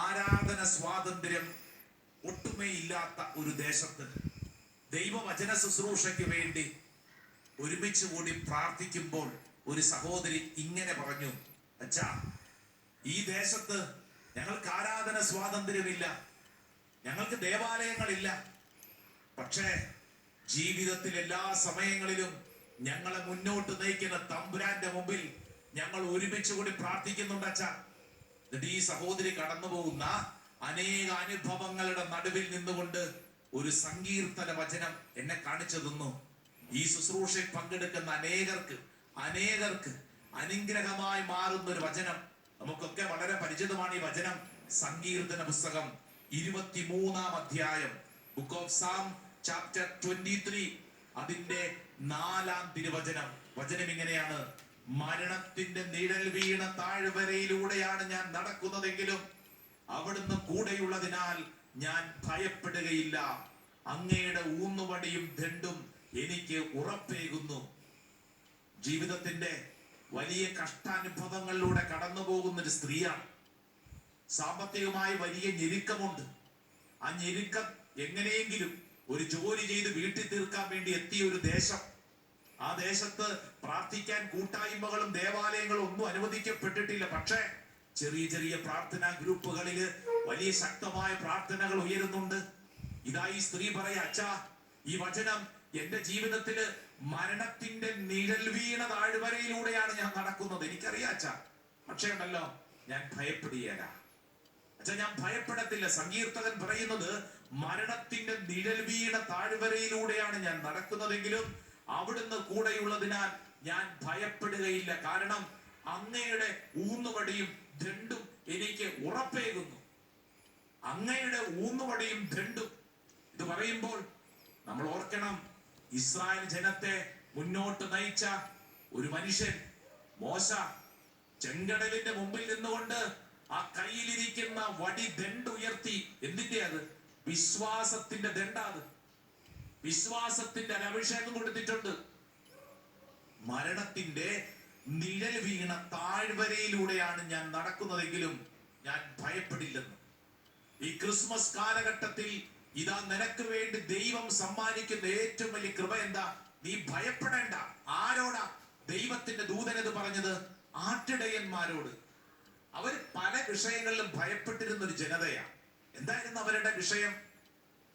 ആരാധന സ്വാതന്ത്ര്യം ഒട്ടുമേ ഇല്ലാത്ത ഒരു ദേശത്ത് ദൈവവചന ശുശ്രൂഷയ്ക്ക് വേണ്ടി ഒരുമിച്ച് കൂടി പ്രാർത്ഥിക്കുമ്പോൾ ഒരു സഹോദരി ഇങ്ങനെ പറഞ്ഞു അച്ഛാ ഈ ദേശത്ത് ഞങ്ങൾക്ക് ആരാധന സ്വാതന്ത്ര്യമില്ല ഞങ്ങൾക്ക് ദേവാലയങ്ങളില്ല. പക്ഷേ ജീവിതത്തിൽ എല്ലാ സമയങ്ങളിലും ഞങ്ങളെ മുന്നോട്ട് നയിക്കുന്ന തമ്പുരാന്റെ മുമ്പിൽ ഞങ്ങൾ ഒരുമിച്ച് കൂടി പ്രാർത്ഥിക്കുന്നുണ്ട് അച്ഛാ. എന്നിട്ട് ഈ സഹോദരി കടന്നു പോകുന്ന അനേക അനുഭവങ്ങളുടെ നടുവിൽ നിന്നുകൊണ്ട് ഒരു സങ്കീർത്തന വചനം എന്നെ കാണിച്ചു തന്നു. ഈ ശുശ്രൂഷയിൽ പങ്കെടുക്കുന്ന അനേകർക്ക് അനേകർക്ക് അനുഗ്രഹമായി മാറുന്ന ഒരു വചനം. നമുക്കൊക്കെ വളരെ പരിചിതമാണ് ഈ വചനം. സങ്കീർത്തന പുസ്തകം ഇരുപത്തിമൂന്നാം അധ്യായം book of Psalm chapter twenty three അതിന്റെ നാലാം തിരുവചനം. വചനം ഇങ്ങനെയാണ്. മരണത്തിന്റെ നിഴൽ വീണ താഴ്വരയിലൂടെയാണ് ഞാൻ നടക്കുന്നതെങ്കിലും അവിടുന്ന് കൂടെയുള്ളതിനാൽ ഞാൻ ഭയപ്പെടുകയില്ല. അങ്ങയുടെ ഊന്നുവടിയും ദണ്ടും എനിക്ക് ഉറപ്പേകുന്നു. ജീവിതത്തിന്റെ വലിയ കഷ്ടാനുഭവങ്ങളിലൂടെ കടന്നു പോകുന്ന ഒരു സ്ത്രീയാണ്. സാമ്പത്തികമായി വലിയ ഞെരുക്കമുണ്ട്. ആ ഞെരുക്കം എങ്ങനെയെങ്കിലും ഒരു ജോലി ചെയ്ത് വീട്ടിൽ തീർക്കാൻ വേണ്ടി എത്തിയ ഒരു ദേശം ആ ദേശത്ത് പ്രാർത്ഥിക്കാൻ കൂട്ടായ്മകളും ദേവാലയങ്ങളും ഒന്നും അനുവദിക്കപ്പെട്ടിട്ടില്ല. പക്ഷേ ചെറിയ ചെറിയ പ്രാർത്ഥനാ ഗ്രൂപ്പുകളിൽ വലിയ ശക്തമായ പ്രാർത്ഥനകൾ ഉയരുന്നുണ്ട്. ഇതായി സ്ത്രീ പറയ അച്ഛാ ഈ വചനം എന്റെ ജീവിതത്തിൽ മരണത്തിന്റെ നിഴൽ വീണ താഴ്വരയിലൂടെയാണ് ഞാൻ നടക്കുന്നത്. എനിക്കറിയാം അച്ഛാ. പക്ഷേ ഉണ്ടല്ലോ ഞാൻ ഭയപ്പെടുകയല്ല. അച്ഛാ ഞാൻ ഭയപ്പെടത്തില്ല. സങ്കീർത്തകൻ പറയുന്നത് മരണത്തിന്റെ നിഴൽ വീണ താഴ്വരയിലൂടെയാണ് ഞാൻ നടക്കുന്നതെങ്കിലും അവിടുന്ന് കൂടെയുള്ളതിനാൽ ഞാൻ ഭയപ്പെടുകയില്ല. കാരണം അങ്ങയുടെ ഊന്നുവടിയും ദണ്ടും എനിക്ക് ഉറപ്പേകുന്നു. അങ്ങയുടെ ഊന്നുവടിയും ദണ്ടും. ഇത് പറയുമ്പോൾ നമ്മൾ ഓർക്കണം ഇസ്രായേൽ ജനത്തെ മുന്നോട്ട് നയിച്ച ഒരു മനുഷ്യൻ മോശ ചെങ്കടലിന്റെ മുമ്പിൽ നിന്നുകൊണ്ട് ആ കയ്യിലിരിക്കുന്ന വടി ദണ്ട് ഉയർത്തി എന്തിന്റെ അത് വിശ്വാസത്തിന്റെ ദണ്ടാത്. വിശ്വാസത്തിന്റെ അനഭിഷേകം കൊടുത്തിട്ടുണ്ട്. മരണത്തിന്റെ നിഴൽ വീണ താഴ്വരയിലൂടെയാണ് ഞാൻ നടക്കുന്നതെങ്കിലും ഞാൻ ഭയപ്പെടില്ലെന്ന്. ഈ ക്രിസ്മസ് കാലഘട്ടത്തിൽ ഇതാ നിനക്ക് വേണ്ടി ദൈവം സമ്മാനിക്കുന്ന ഏറ്റവും വലിയ കൃപ എന്താ? നീ ഭയപ്പെടേണ്ട. ആരോടാ ദൈവത്തിന്റെ ദൂതൻ എന്ന് പറഞ്ഞത്? ആട്ടിടയന്മാരോട്. അവർ പല വിഷയങ്ങളിലും ഭയപ്പെട്ടിരുന്ന ഒരു ജനതയാണ് എന്തായിരുന്നു അവരുടെ വിഷയം?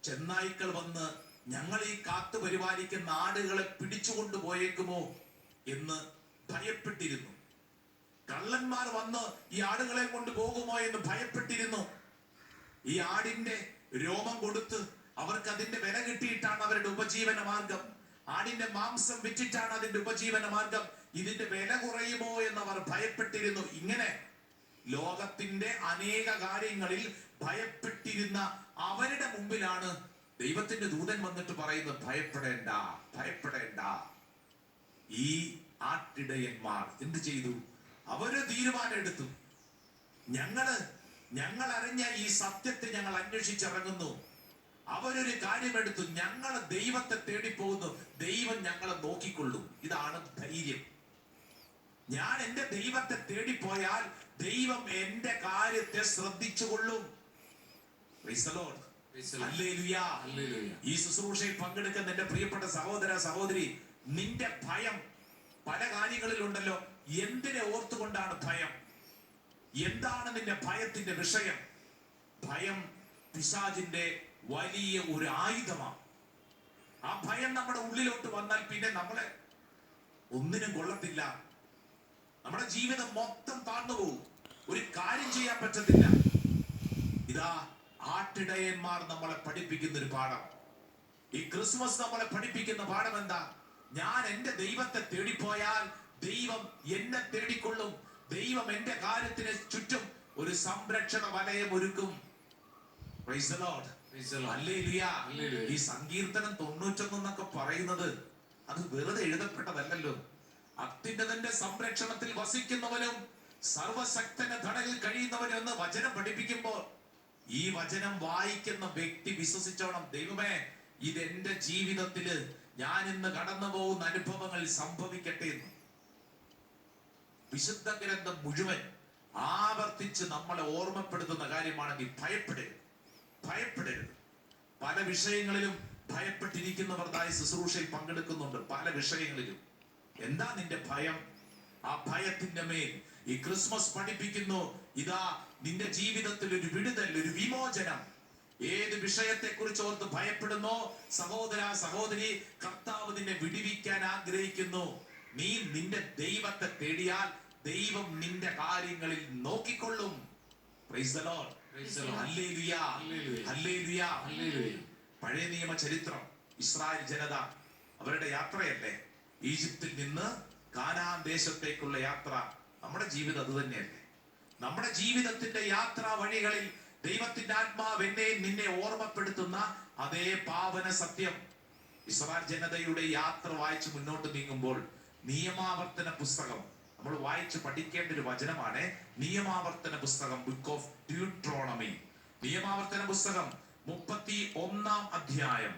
ചെന്നായ്ക്കൾ വന്ന് ഞങ്ങൾ ഈ കാത്തു പരിപാലിക്കുന്ന ആടുകളെ പിടിച്ചുകൊണ്ടു പോയേക്കുമോ എന്ന് ഭയപ്പെട്ടിരുന്നു. കള്ളന്മാർ വന്ന് ഈ ആടുകളെ കൊണ്ട് പോകുമോ എന്ന് ഭയപ്പെട്ടിരുന്നു. ഈ ആടിന്റെ രോമം കൊടുത്ത് അവർക്ക് അതിന്റെ വില കിട്ടിയിട്ടാണ് അവരുടെ ഉപജീവന മാർഗം. ആടിന്റെ മാംസം വിറ്റിട്ടാണ് അതിന്റെ ഉപജീവന മാർഗം. ഇതിന്റെ വില കുറയുമോ എന്ന് അവർ ഭയപ്പെട്ടിരുന്നു. ഇങ്ങനെ ലോകത്തിന്റെ അനേക കാര്യങ്ങളിൽ ഭയപ്പെട്ടിരുന്ന അവരുടെ മുമ്പിലാണ് ദൈവത്തിന്റെ ദൂതൻ വന്നിട്ട് പറയുന്നു ഭയപ്പെടേണ്ട ഭയപ്പെടേണ്ട. ഈ ആട്ടിടയന്മാർ എന്ത് ചെയ്തു? അവർ തീരുമാനം എടുത്തു ഞങ്ങൾ ഞങ്ങൾ അറിഞ്ഞ ഈ സത്യത്തെ ഞങ്ങൾ അന്വേഷിച്ചിറങ്ങുന്നു. അവരൊരു കാര്യമെടുത്തു. ഞങ്ങൾ ദൈവത്തെ തേടിപ്പോകുന്നു. ദൈവം ഞങ്ങളെ നോക്കിക്കൊള്ളും. ഇതാണ് ധൈര്യം. ഞാൻ എന്റെ ദൈവത്തെ തേടിപ്പോയാൽ ദൈവം എന്റെ കാര്യത്തെ ശ്രദ്ധിച്ചുകൊള്ളും. ഈ ശുശ്രൂഷയിൽ പങ്കെടുക്കുന്ന എന്റെ പ്രിയപ്പെട്ട സഹോദര സഹോദരി നിന്റെ ഭയം പല കാര്യങ്ങളിലുണ്ടല്ലോ. എന്തിനെ ഓർത്തുകൊണ്ടാണ് ഭയം? എന്താണ് നിന്റെ ഭയത്തിന്റെ വിഷയം? ഭയം പിശാജിന്റെ വലിയ ഒരു ആയുധമാണ് ആ ഭയം നമ്മുടെ ഉള്ളിലോട്ട് വന്നാൽ പിന്നെ നമ്മളെ ഒന്നിനും കൊള്ളത്തില്ല. നമ്മുടെ ജീവിതം മൊത്തം താഴ്ന്നു പോകും. ഒരു കാര്യം ചെയ്യാൻ പറ്റത്തില്ല. ഇതാ ആട്ടിടയന്മാർ നമ്മളെ പഠിപ്പിക്കുന്ന ഒരു പാഠം. ഈ ക്രിസ്മസ് നമ്മളെ പഠിപ്പിക്കുന്ന പാഠം എന്താ? ഞാൻ എന്റെ ദൈവത്തെ തേടിപ്പോയാൽ ദൈവം എന്നെ തേടിക്കൊള്ളും. ദൈവം എന്റെ കാര്യത്തിന് ചുറ്റും ഒരു സംരക്ഷണ വലയം ഒരുക്കും. ഈ സങ്കീർത്തനം തൊണ്ണൂറ്റൊന്നൊക്കെ പറയുന്നത് അത് വെറുതെ എഴുതപ്പെട്ടതല്ലല്ലോ. അത്യുന്നതന്റെ സംരക്ഷണത്തിൽ വസിക്കുന്നവനും സർവശക്തന്റെ ധടലിൽ കഴിയുന്നവനും എന്ന് വചനം പഠിപ്പിക്കുമ്പോൾ ഈ വചനം വായിക്കുന്ന വ്യക്തി വിശ്വസിച്ചോണം. ദൈവമേ ഇത് എന്റെ ജീവിതത്തിൽ ഞാൻ ഇന്ന് കടന്നു പോകുന്ന അനുഭവങ്ങൾ സംഭവിക്കട്ടെ എന്ന്. വിശുദ്ധ ഗ്രന്ഥം മുഴുവൻ ആവർത്തിച്ച് നമ്മളെ ഓർമ്മപ്പെടുത്തുന്ന കാര്യം കാര്യമാണെങ്കിൽ ഭയപ്പെടരുത്. ഭയപ്പെടരുത്. പല വിഷയങ്ങളിലും ഭയപ്പെട്ടിരിക്കുന്നവർ തായ ശുശ്രൂഷയിൽ പങ്കെടുക്കുന്നുണ്ട് പല വിഷയങ്ങളിലും. എന്താ നിന്റെ ഭയം? ആ ഭയത്തിന്റെ മേൽ ഈ ക്രിസ്മസ് പഠിപ്പിക്കുന്നു. ഇതാ നിന്റെ ജീവിതത്തിൽ ഒരു വിടുതൽ ഒരു വിമോചനം. ഏത് വിഷയത്തെ കുറിച്ച് ഓർത്ത് ഭയപ്പെടുന്നു? സഹോദര സഹോദരി കർത്താവ് നിന്നെ വിടിവിക്കാൻ ആഗ്രഹിക്കുന്നു. നീ നിന്റെ ദൈവത്തെ തേടിയാൽ ദൈവം നിന്റെ കാര്യങ്ങളിൽ നോക്കിക്കൊള്ളും. പഴയ നിയമ ചരിത്രം. ഇസ്രായേൽ ജനത അവരുടെ യാത്രയല്ലേ? ഈജിപ്തിൽ നിന്ന് കാനാൻ ദേശത്തേക്കുള്ള യാത്ര. നമ്മുടെ ജീവിതം അത് തന്നെയല്ലേ? നമ്മുടെ ജീവിതത്തിന്റെ യാത്രാ വഴികളിൽ ദൈവത്തിന്റെ ആത്മാവ് എന്നെ നിന്നെ ഓർമ്മപ്പെടുത്തുന്ന അതേ പാവന സത്യം. ഇസ്രായേൽ ജനതയുടെ യാത്ര വായിച്ച് മുന്നോട്ട് നീങ്ങുമ്പോൾ നിയമാവർത്തന പുസ്തകം നമ്മൾ വായിച്ച് പഠിക്കേണ്ട ഒരു വചനമാണ് നിയമാവർത്തന പുസ്തകം ബുക്ക് ഓഫ് ഡ്യൂട്രോണമി നിയമാവർത്തന പുസ്തകം മുപ്പത്തി ഒന്നാം അധ്യായം.